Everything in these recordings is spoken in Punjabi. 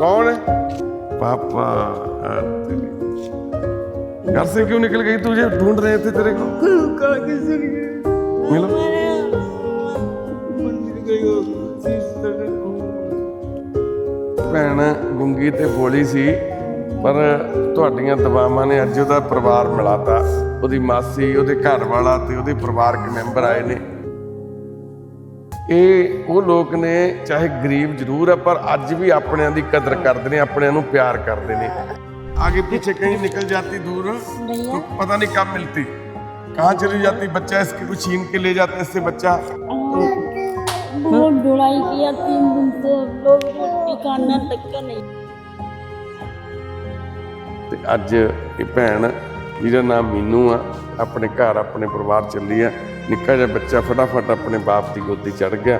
कौन है पापा हाँ, तेरी। घर से क्यों निकल गई तुझे ढूंढ रहे थे तेरे को मिलो ਭੈਣ ਗੁੰਗੀ ਤੇ ਬੋਲੀ ਸੀ ਪਰ ਤੁਹਾਡੀਆਂ ਦਵਾਵਾਂ ਨੇ ਅੱਜ ਉਹਦਾ ਪਰਿਵਾਰ ਮਿਲਾਤਾ ਉਹਦੀ ਮਾਸੀ ਉਹਦੇ ਘਰ ਵਾਲਾ ਤੇ ਉਹਦੇ ਪਰਿਵਾਰਕ ਮੈਂਬਰ ਆਏ ਨੇ ਇਹ ਉਹ ਲੋਕ ਨੇ ਚਾਹੇ ਗਰੀਬ ਜ਼ਰੂਰ ਆ ਪਰ ਅੱਜ ਵੀ ਆਪਣਿਆਂ ਦੀ ਕਦਰ ਕਰਦੇ ਨੇ ਆਪਣਿਆਂ ਨੂੰ ਪਿਆਰ ਕਰਦੇ ਨੇ आगे पीछे कहीं निकल जाती दूर तो पता नहीं कब मिलती कहाँ चली जाती बच्चा इसके कुछ छीन के ले जाते इससे बच्चा बहुत ढुलाई किया तीन दिन से लोग रोटी खाना तक का नहीं ਤੇ ਅੱਜ ਇਹ ਭੈਣ ਜਿਹਦਾ ਨਾਮ ਮੀਨੂ ਆ ਆਪਣੇ ਘਰ ਆਪਣੇ ਪਰਿਵਾਰ ਚੱਲੀ ਆ ਨਿੱਕਾ ਜਿਹਾ ਬੱਚਾ ਫਟਾਫਟ ਆਪਣੇ ਬਾਪ ਦੀ ਗੋਦੀ ਚੜ ਗਿਆ।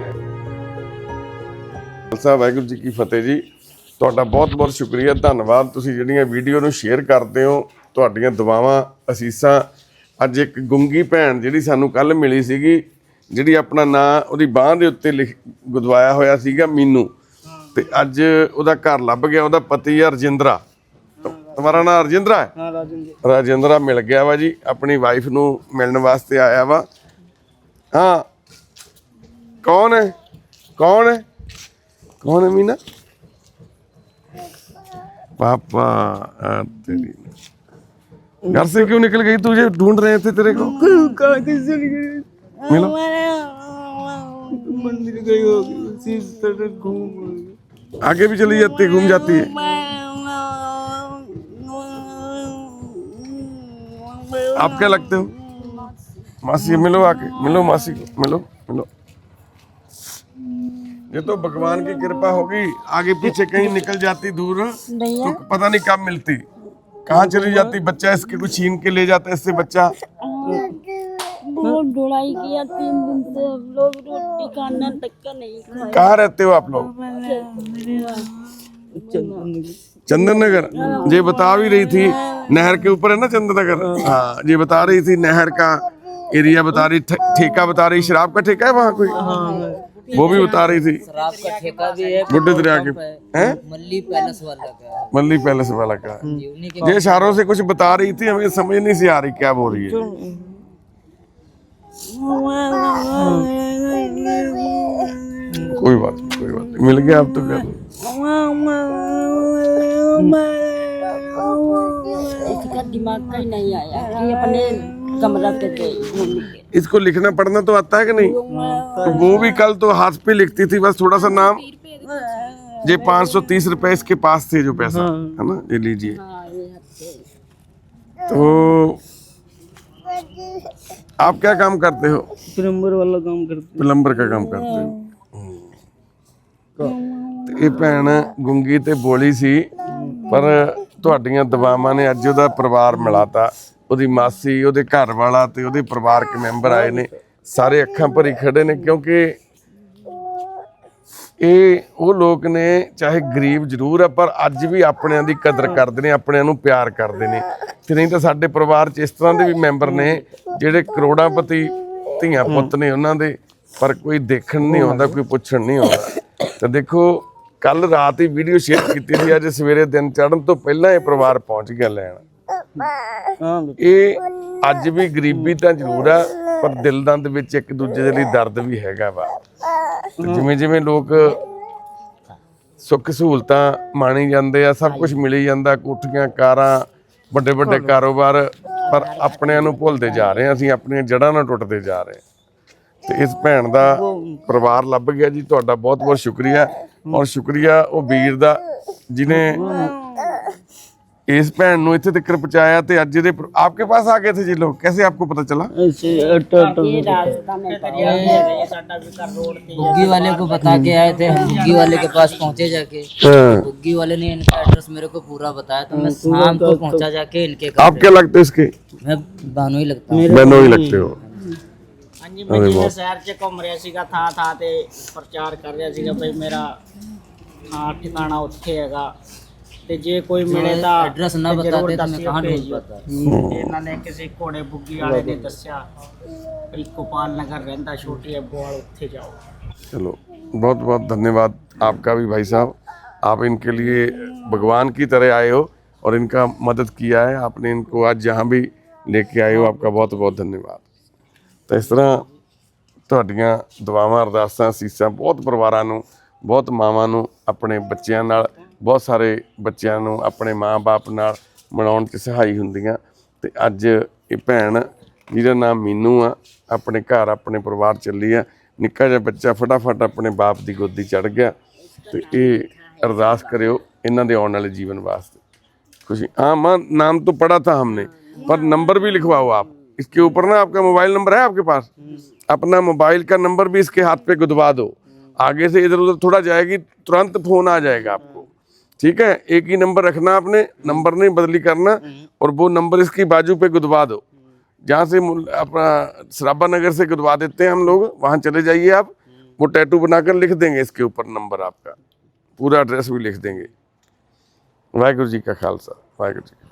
ਖਾਲਸਾ ਵਾਹਿਗੁਰੂ ਜੀ ਕੀ ਫਤਿਹ ਜੀ। ਤੁਹਾਡਾ ਬਹੁਤ-ਬਹੁਤ ਸ਼ੁਕਰੀਆ। ਧੰਨਵਾਦ। ਤੁਸੀਂ ਜਿਹੜੀਆਂ ਵੀਡੀਓ ਨੂੰ ਸ਼ੇਅਰ ਕਰਦੇ ਹੋ ਤੁਹਾਡੀਆਂ ਦੁਆਵਾਂ ਅਸੀਸਾਂ। ਅੱਜ ਇੱਕ ਗੁੰਗੀ ਭੈਣ ਜਿਹੜੀ ਸਾਨੂੰ ਕੱਲ ਮਿਲੀ ਸੀਗੀ ਜਿਹੜੀ ਆਪਣਾ ਨਾਂ ਉਹਦੀ ਬਾਹ ਦੇ ਉੱਤੇ ਲਿਖ ਗੁਦਵਾਇਆ ਹੋਇਆ ਸੀਗਾ ਮੀਨੂ। ਤੇ ਅੱਜ ਉਹਦਾ ਘਰ ਲੱਭ ਗਿਆ ਉਹਦਾ ਪਤੀ ਆ ਰਜਿੰਦਰਾ ਤੁਹਾਡਾ ਨਾਂ ਰਜਿੰਦਰਾ ਹੈ? ਹਾਂ ਰਾਜਿੰਦਰਾ। ਮਿਲ ਗਿਆ ਵਾ ਜੀ। ਆਪਣੀ ਵਾਈਫ ਨੂੰ ਮਿਲਣ ਵਾਸਤੇ ਆਇਆ ਵਾ। हाँ। कौन है? कौन है? कौन है मीना? पापा तेरी घर से क्यों निकल गई तुझे ढूंढ रहे थे तेरे को। मिलो मंदिर गई होगी घूम आगे भी चली जाती घूम जाती है। आप क्या लगते हो? मासी मिलो आके मिलो मासी को मिलो मिलो। ये तो भगवान की कृपा होगी आगे पीछे कहीं निकल जाती दूर तो पता नहीं कब मिलती। कहाँ चली जाती बच्चा इसके कुछ छीन के ले जाता इससे बच्चा। ढुलाई किया तीन दिन से लोग रोटी खाना तक का नहीं खाया कहाँ रहते हो आप लोग? चंदन नगर ये बता भी रही थी नहर के ऊपर है ना चंदन नगर हाँ ये बता रही थी नहर का एरिया बता रही ठेका बता रही शराब का ठेका है वहाँ कोई? वो भी बता रही थी। शराब का ठेका भी है बुड्ढे दरिया के हैं। मल्ली पैलेस वाला का मल्ली पैलेस वाला का है। ये इशारों से कुछ बता रही थी हमें समझ नहीं सी आ रही क्या बोल रही है। कोई बात नहीं कोई बात नहीं। मिल गया अब तो कर दिमाग का ही नहीं आया कि अपने कमरा पे गई घूम के इसको लिखना पढ़ना तो आता है कि नहीं तो वो भी कल तो हाथ पे लिखती थी बस थोड़ा सा नाम ये पाँच सौ तीस रुपए इसके पास थे जो पैसा है ना ये लीजिए हाँ ये हत्ते तो आप क्या काम करते हो प्लम्बर वाला काम करते ਪਲੰਬਰ ਦਾ ਕੰਮ ਕਰਦੇ ਹੋ ਤੇ ਇਹ ਭੈਣ ਗੁੰਗੀ ਤੇ ਬੋਲੀ ਸੀ ਪਰ ਤੁਹਾਡੀਆਂ ਦਵਾਵਾਂ ਨੇ, ਅੱਜ ਉਹਦਾ ਪਰਿਵਾਰ ਮਿਲਾਤਾ। ਉਹਦੀ ਮਾਸੀ, ਉਹਦੇ ਘਰ ਵਾਲਾ ਤੇ ਉਹਦੇ ਪਰਿਵਾਰਕ ਮੈਂਬਰ ਆਏ ਨੇ। ਸਾਰੇ ਅੱਖਾਂ ਭਰੀ ਖੜੇ ਨੇ, ਕਿਉਂਕਿ ਇਹ ਉਹ ਲੋਕ ਨੇ, ਚਾਹੇ ਗਰੀਬ ਜ਼ਰੂਰ ਆ, ਪਰ ਅੱਜ ਵੀ ਆਪਣਿਆਂ ਦੀ ਕਦਰ ਕਰਦੇ ਨੇ, ਆਪਣਿਆਂ ਨੂੰ ਪਿਆਰ ਕਰਦੇ ਨੇ। ਤੇ ਨਹੀਂ ਤਾਂ ਸਾਡੇ ਪਰਿਵਾਰ 'ਚ ਇਸ ਤਰ੍ਹਾਂ ਦੇ ਵੀ ਮੈਂਬਰ ਨੇ, ਜਿਹੜੇ ਕਰੋੜਾਂਪਤੀ ਧੀਆਂ ਪੁੱਤ ਨੇ ਉਹਨਾਂ ਦੇ, ਪਰ ਕੋਈ ਦੇਖਣ ਨਹੀਂ ਆਉਂਦਾ, ਕੋਈ ਪੁੱਛਣ ਨਹੀਂ ਆਉਂਦਾ। ਤਾਂ ਦੇਖੋ ਕੱਲ ਰਾਤ ਹੀ ਵੀਡੀਓ ਸ਼ੇਅਰ ਕੀਤੀ ਸੀ ਅੱਜ ਸਵੇਰੇ ਦਿਨ ਚੜ੍ਹਨ ਤੋਂ ਪਹਿਲਾਂ ਇਹ ਪਰਿਵਾਰ ਪਹੁੰਚ ਗਿਆ ਲੈਣ। ਇਹ ਅੱਜ ਵੀ ਗਰੀਬੀ ਤਾਂ ਜ਼ਰੂਰ ਆ ਪਰ ਦਿਲਾਂ ਦੇ ਵਿੱਚ ਇੱਕ ਦੂਜੇ ਦੇ ਲਈ ਦਰਦ ਵੀ ਹੈਗਾ ਵਾ। ਜਿਵੇਂ ਜਿਵੇਂ ਲੋਕ ਸੁੱਖ ਸਹੂਲਤਾਂ ਮਾਣੀ ਜਾਂਦੇ ਆ ਸਭ ਕੁਝ ਮਿਲੀ ਜਾਂਦਾ ਕੋਠੀਆਂ ਕਾਰਾਂ ਵੱਡੇ ਵੱਡੇ ਕਾਰੋਬਾਰ ਪਰ ਆਪਣਿਆਂ ਨੂੰ ਭੁੱਲਦੇ ਜਾ ਰਹੇ ਆ ਅਸੀਂ ਆਪਣੀਆਂ ਜੜ੍ਹਾਂ ਨਾਲ ਟੁੱਟਦੇ ਜਾ ਰਹੇ ਹਾਂ ਤੇ ਇਸ ਭੈਣ ਦਾ ਪਰਿਵਾਰ ਲੱਭ ਗਿਆ ਜੀ ਤੁਹਾਡਾ ਬਹੁਤ ਬਹੁਤ ਸ਼ੁਕਰੀਆ ਔਰ ਸ਼ੁਕਰੀਆ ਉਹ ਵੀਰ ਦਾ ਜਿਨੇ ਇਸ ਭੈਣ ਨੂੰ ਇੱਥੇ ਤੱਕ ਪਹੁੰਚਾਇਆ ਤੇ ਅੱਜ ਇਹਦੇ ਆਪਕੇ ਪਾਸ ਆ ਗਏ ਥੇ ਜੀ ਲੋਕ ਕੈਸੇ ਆਪਕੋ ਪਤਾ ਚਲਾ बुग्गी वाले को बता के आए थे हम बुग्गी वाले के पास पहुंचे जाके बुग्गी वाले ने इनका एड्रेस मेरे को पूरा बताया तो मैं शाम को पहुंचा जाके इनके घर पे। आपके लगते इसके मैं भानु ही लगता हूँ बहनों ही लगते हो ਹਾਂਜੀ ਮੈਂ ਜਿਵੇਂ ਸ਼ਹਿਰ 'ਚ ਘੁੰਮ ਰਿਹਾ ਸੀਗਾ ਥਾਂ ਥਾਂ ਤੇ ਪ੍ਰਚਾਰ ਕਰ ਰਿਹਾ ਸੀਗਾ ਭਈ ਮੇਰਾ ਥਾਂ ਠਿਕਾਣਾ ਉੱਥੇ ਹੈਗਾ ਤੇ ਜੇ ਕੋਈ ਮਿਲੇ ਤਾਂ एड्रेस ना ਤੇ ਜ਼ਰੂਰ बताते तो मैं ਦੱਸਿਓ, कहाँ ढूंढ ਭੇਜਿਓ। पाता ਤੇ ਇਹਨਾਂ ਨੇ ਕਿਸੇ ਘੋੜੇ ਬੁੱਗੀ ਵਾਲੇ ਨੇ ਦੱਸਿਆ ਭਈ ਗੋਪਾਲ ਨਗਰ ਰਹਿੰਦਾ ਛੋਟੀ ਅੱਬੋਵਾਲ ਉੱਥੇ ਜਾਓ चलो बहुत बहुत धन्यवाद आपका भी भाई साहब आप इनके लिए भगवान की तरह आए हो और इनका मदद किया है आपने इनको आज जहाँ भी लेके आए हो आपका बहुत बहुत धन्यवाद ਤਾਂ ਇਸ ਤਰ੍ਹਾਂ ਤੁਹਾਡੀਆਂ ਦੁਆਵਾਂ, ਅਰਦਾਸਾਂ ਸੀਸਾਂ ਬਹੁਤ ਪਰਿਵਾਰਾਂ ਨੂੰ, ਬਹੁਤ ਮਾਵਾਂ ਨੂੰ, ਆਪਣੇ ਬੱਚਿਆਂ ਨਾਲ, ਬਹੁਤ ਸਾਰੇ ਬੱਚਿਆਂ ਨੂੰ ਆਪਣੇ ਮਾਪੇ ਨਾਲ ਮਨਾਉਣ 'ਚ ਸਹਾਈ ਹੁੰਦੀਆਂ। ਤੇ ਅੱਜ ਇਹ ਭੈਣ ਜਿਹਦਾ ਨਾਮ ਮੀਨੂ ਆ, ਆਪਣੇ ਘਰ, ਆਪਣੇ ਪਰਿਵਾਰ ਚੱਲੀ ਆ। ਨਿੱਕਾ ਜਿਹਾ ਬੱਚਾ ਫਟਾਫਟ ਆਪਣੇ ਬਾਪ ਦੀ ਗੋਦੀ ਚੜ ਗਿਆ। ਤੇ ਇਹ ਅਰਦਾਸ ਕਰਿਓ ਇਹਨਾਂ ਦੇ ਆਉਣ ਵਾਲੇ ਜੀਵਨ ਵਾਸਤੇ। ਖੁਸ਼ੀ ਹਾਂ, ਮਾਂ, ਨਾਮ ਤੋਂ ਪੜਾ ਥਾ ਹਮਨੇ, ਪਰ ਨੰਬਰ ਵੀ ਲਿਖਵਾਓ ਆਪ। इसके ऊपर ना आपका मोबाइल नंबर है आपके पास? अपना मोबाइल का नंबर भी इसके हाथ पे गुदवा दो। आगे से इधर उधर थोड़ा जाएगी, तुरंत फ़ोन आ जाएगा आपको। ठीक है? एक ही नंबर रखना आपने, नंबर नहीं बदली करना, और वो नंबर इसकी बाजू पे गुदवा दो। जहाँ से अपना सराबा नगर से गुदवा देते हैं हम लोग, वहाँ चले जाइए आप। वो टैटू बनाकर लिख देंगे इसके ऊपर नंबर आपका। पूरा एड्रेस भी लिख देंगे। वाहगुरु जी का खालसा। वाहगुरु जी